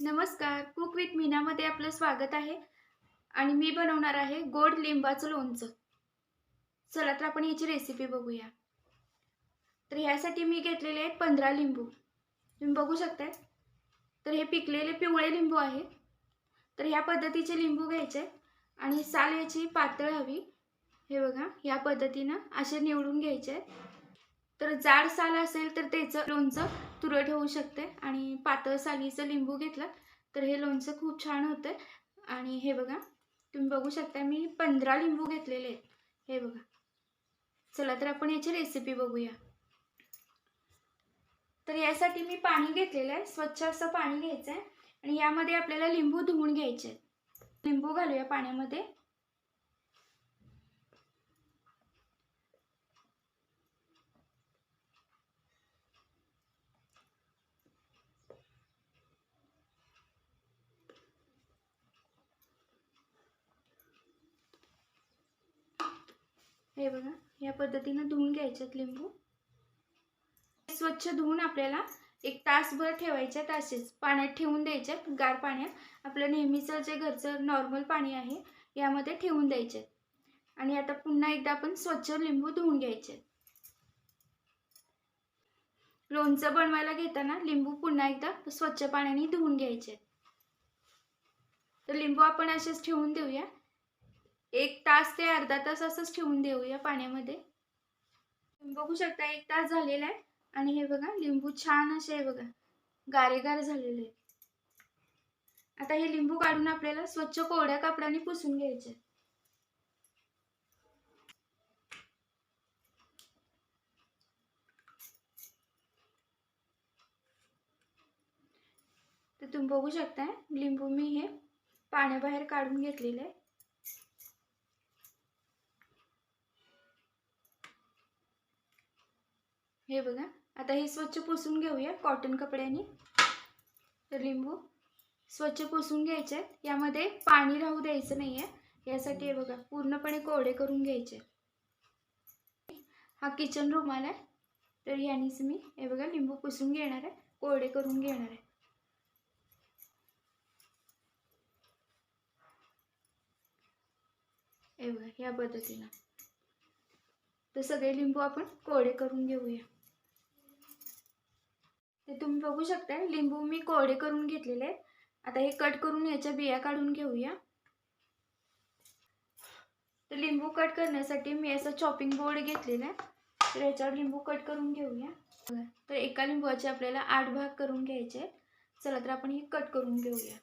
नमस्कार. Cook with मीनामध्ये आपलं स्वागत आहे. आणि मी बनवणार आहे गोड लिंबाचं लोणचं. चला तर आपण याची रेसिपी बघूया. तर ह्यासाठी मी घेतलेले आहेत पंधरा लिंबू. तुम्ही बघू शकताय. तर हे पिकलेले पिवळे लिंबू आहे. तर ह्या पद्धतीचे लिंबू घ्यायचे आणि साल याची पातळ हवी. हे बघा या पद्धतीनं असे निवडून घ्यायचे आहेत. तर जाड साल असेल तर त्याचं लोणचं तुरट होऊ शकते. आणि पातळ सालीचं लिंबू घेतलं तर हे लोणचं खूप छान होतं आणि हे बघा तुम्ही बघू शकता मी पंधरा लिंबू घेतलेले आहेत. हे बघा. चला तर आपण याची रेसिपी बघूया. तर यासाठी मी पाणी घेतलेलं आहे. स्वच्छ असं पाणी घ्यायचं आहे आणि यामध्ये आपल्याला लिंबू धुवून घ्यायचे आहेत. लिंबू घालूया पाण्यामध्ये. हे बघा या पद्धतीनं धुवून घ्यायच्यात लिंबू. स्वच्छ धुवून आपल्याला एक तासभर ठेवायचे असेच. पाण्यात ठेवून द्यायच्यात गार पाण्यात. आपलं नेहमीचं जे घरचं नॉर्मल पाणी आहे यामध्ये ठेवून द्यायचे आणि आता पुन्हा एकदा आपण स्वच्छ लिंबू धुवून घ्यायचे लोणचं बनवायला घेताना लिंबू पुन्हा एकदा स्वच्छ पाण्याने धुवून घ्यायचे तर लिंबू आपण असेच ठेवून देऊया. एक तास ते अर्धा तास असंच ठेवून देऊया पाण्यामध्ये. तुम्ही बघू शकता एक तास झालेला आहे. आणि हे बघा लिंबू छान असे आहे बघा गारेगार झालेले आहे आता हे लिंबू काढून आपल्याला स्वच्छ कोरड्या कापडाने पुसून घ्यायचे तर तुम्ही बघू शकताय लिंबू मी हे पाण्याबाहेर काढून घेतलेले आहे हे बघा आता हे स्वच्छ पुसून घेऊया कॉटन कपड्याने लिंबू. स्वच्छ पुसून घ्यायचे आहेत यामध्ये पाणी राहू द्यायचं नाही आहे यासाठी हे बघा पूर्णपणे कोरडे करून घ्यायचे. हा किचन रुमाल आहे तर यानेच मी हे बघा लिंबू पुसून घेणार आहे कोरडे करून घेणार आहे. हे बघा या पद्धतीनं. तर सगळे लिंबू आपण कोरडे करून घेऊया. ते तुम्ही बघू शकता. लिंबू मी कोरडे करून घेतलेले आहेत. आता हे कट करून याच्या बिया काढून घेऊया. तर लिंबू कट करण्यासाठी मी असं चॉपिंग बोर्ड घेतलेला आहे. तर याच्यावर लिंबू कट करून घेऊया. तर एका लिंबूचे आपल्याला आठ भाग करून घ्यायचे चला तर आपण हे कट करून घेऊया.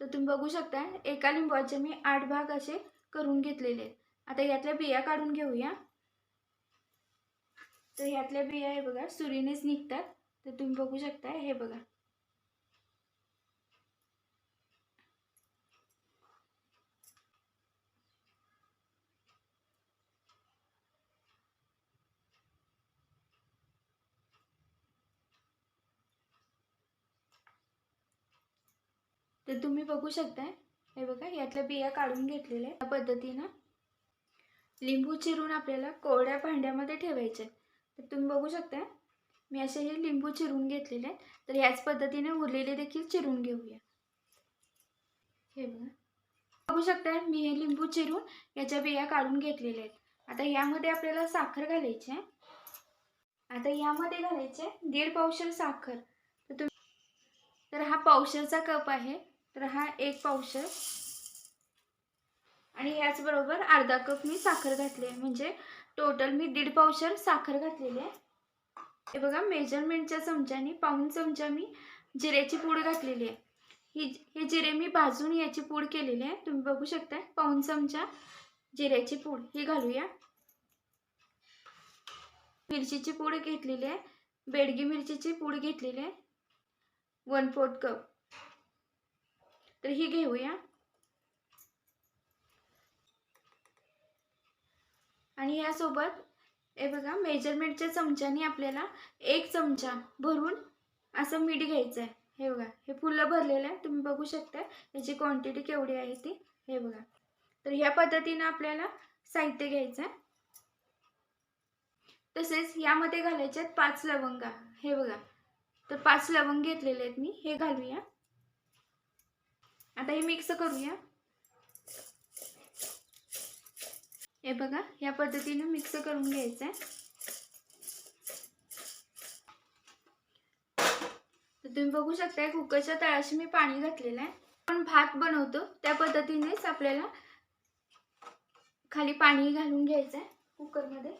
तर तुम्ही बघू शकता एका लिंबाचे मी आठ भाग असे करून घेतलेले. आहेत आता यातल्या बिया काढून घेऊया. तर यातल्या बिया हे बघा सुरीनेच निघतात. तर तुम्ही बघू शकता हे बघा. तर तुम्ही बघू शकताय. हे बघा यातल्या बिया काढून घेतलेल्या या पद्धतीनं लिंबू चिरून आपल्याला कोरड्या भांड्यामध्ये ठेवायचे तर तुम्ही बघू शकताय मी असे हे लिंबू चिरून घेतलेले आहेत. तर याच पद्धतीने उरलेले देखील चिरून घेऊया. हे बघा. बघू शकताय मी हे लिंबू चिरून याच्या बिया काढून घेतलेल्या आहेत. आता यामध्ये आपल्याला साखर घालायची आहे. आता यामध्ये घालायचे दीड पावशर साखर. तर तुम्ही तर हा पावशरचा कप आहे. तर हा एक पावशर. आणि याचबरोबर अर्धा कप मी साखर घातली आहे. म्हणजे टोटल मी दीड पावशर साखर घातलेली आहे. हे बघा मेजरमेंटच्या चमच्याने पाऊन चमचा मी जिऱ्याची पूड घातलेली आहे. ही हे जिरे मी भाजून याची पूड केलेली आहे. तुम्ही बघू शकता पाऊन चमचा जिऱ्याची पूड. ही घालूया. मिरचीची पूड घेतलेली आहे. बेडगी मिरचीची पूड घेतलेली आहे. One fourth cup. तर ही घेऊया. आणि यासोबत हे बघा मेजरमेंटच्या चमच्याने आपल्याला एक चमचा भरून असं मीठ घ्यायचं आहे हे बघा हे फुलं भरलेलं आहे. तुम्ही बघू शकता याची क्वांटिटी केवढी आहे ती. हे बघा. तर ह्या पद्धतीनं आपल्याला साहित्य घ्यायचं आहे तसेच यामध्ये घालायचे आहेत पाच लवंगा. हे बघा. तर पाच लवंग घेतलेले आहेत मी. हे घालूया. आता हे मिक्स करूया. हे बघा या पद्धतीने मिक्स करून घ्यायचं आहे तर तुम्ही बघू शकता कुकरच्या तळाशी मी पाणी घातलेलं आहे. आपण भात बनवतो त्या पद्धतीनेच आपल्याला खाली पाणी घालून घ्यायचं आहे कुकरमध्ये.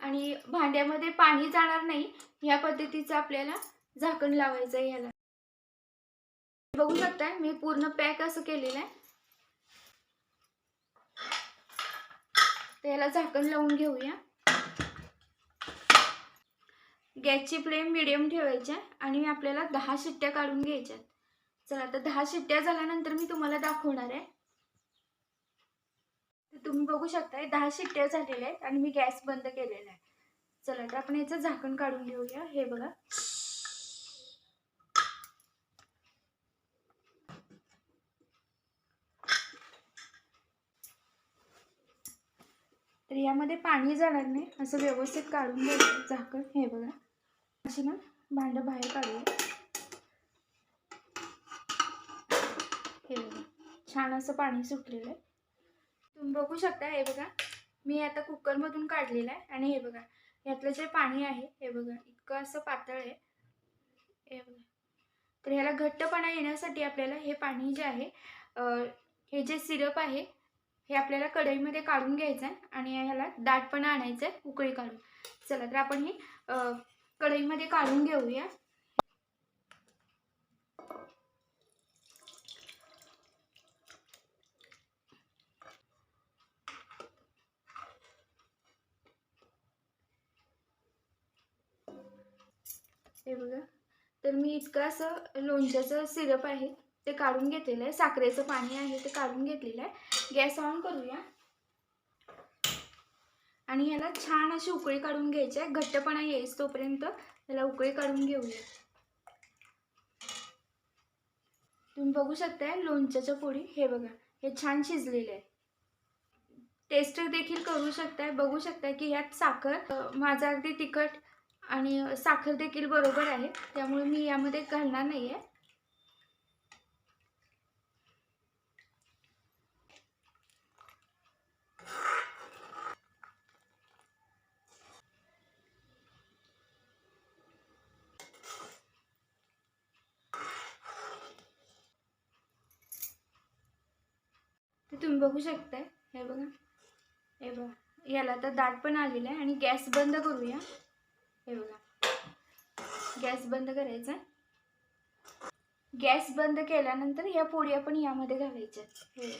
आणि भांड्यामध्ये पाणी जाणार नाही या पद्धतीचं आपल्याला झाकण लावायचं आहे याला. बघू शकताय मी पूर्ण पॅक असं केलेलं आहे. त्याला झाकण लावून घेऊया. गॅसची फ्लेम मिडियम ठेवायची आहे आणि आपल्याला दहा शिट्ट्या काढून घ्यायच्या चला आता दहा शिट्ट्या झाल्यानंतर मी तुम्हाला दाखवणार आहे. तर तुम्ही बघू शकताय दहा शिट्ट्या झालेल्या आहेत आणि मी गॅस बंद केलेला आहे. चला तर आपण याचं झाकण काढून घेऊया. हे बघा. तर यामध्ये पाणी जाणार नाही. असं व्यवस्थित काढून घ्यायचं झाकण हे बघा. अशी ना भांडं बाहेर काढूया. हे बघा. छान असं पाणी सुटलेलं आहे. तुम्ही बघू शकता हे बघा. मी आता कुकरमधून काढलेलं आहे आणि हे बघा. यातलं जे पाणी आहे हे बघा. इतकं असं पातळ आहे. हे बघा. तर ह्याला घट्टपणा येण्यासाठी आपल्याला हे पाणी जे आहे हे जे सिरप आहे हे आपल्याला कढईमध्ये काढून घ्यायचं आहे आणि ह्याला दाटपणा आणायचं आहे उकळी काढून. चला तर आपण हे कढईमध्ये काढून घेऊया. हे बघा. तर मी इतकं असं लोणच्याचं सिरप आहे ते काढून घेतलेलं आहे. साखरेचं पाणी आहे ते काढून घेतलेलं आहे. गॅस ऑन करूया. आणि याला छान अशी उकळी काढून घ्यायची आहे. घट्टपणा येईस तोपर्यंत याला उकळी काढून घेऊया. तुम्ही बघू शकताय लोणच्याच्या पोळी. हे बघा हे छान शिजलेले आहे. टेस्ट देखील करू शकताय. बघू शकताय की ह्यात साखर माझा अगदी तिखट आणि साखर देखील बरोबर आहे. त्यामुळे मी यामध्ये घालणार नाही आहे ते तुम्ही बघू शकताय. हे बघा. हे बघा. याला तर दाट पण आलेलं आहे आणि गॅस बंद करूया. हे बघा. गॅस बंद करायचा. गॅस बंद केल्यानंतर या पोळी आपण यामध्ये घालायच्या. हे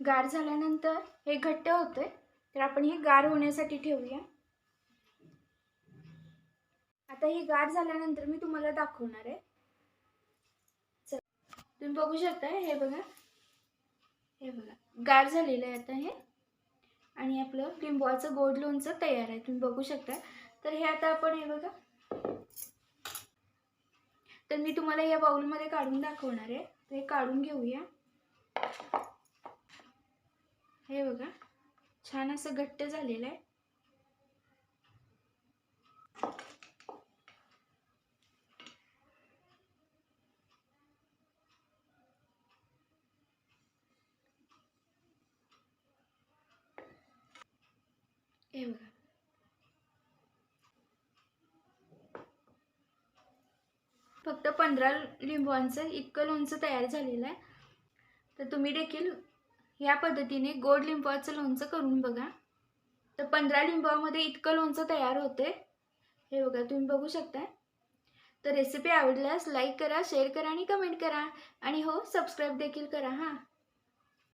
गार झाल्यानंतर हे घट्ट होतंय. तर आपण हे गार होण्यासाठी ठेवूया. आता ही गार झाल्यानंतर मी तुम्हाला दाखवणार आहे. तुम्ही बघू शकता हे बघा. हे बघा. गार झालेलं आहे आता हे. आणि आपलं लिंबवाचं गोड लोणचं तयार आहे. तुम्ही बघू शकता. तर हे आता आपण हे बघा. तर मी तुम्हाला या बाउलमध्ये काढून दाखवणार आहे. तर हे काढून घेऊया. हे बघा. छान असं घट्ट झालेलं आहे. हे बघा फक्त पंधरा लिंबूंचं इतकं लोणचं तयार झालेलं आहे. तर तुम्ही देखील या पद्धतीने गोड लिंबाचं लोणचं करून बघा. तर पंधरा लिंबामध्ये इतकं लोणचं तयार होते हे बघा तुम्ही बघू शकता तर रेसिपी आवडल्यास लाईक करा शेअर करा आणि कमेंट करा. आणि हो सबस्क्राईब देखील करा हां.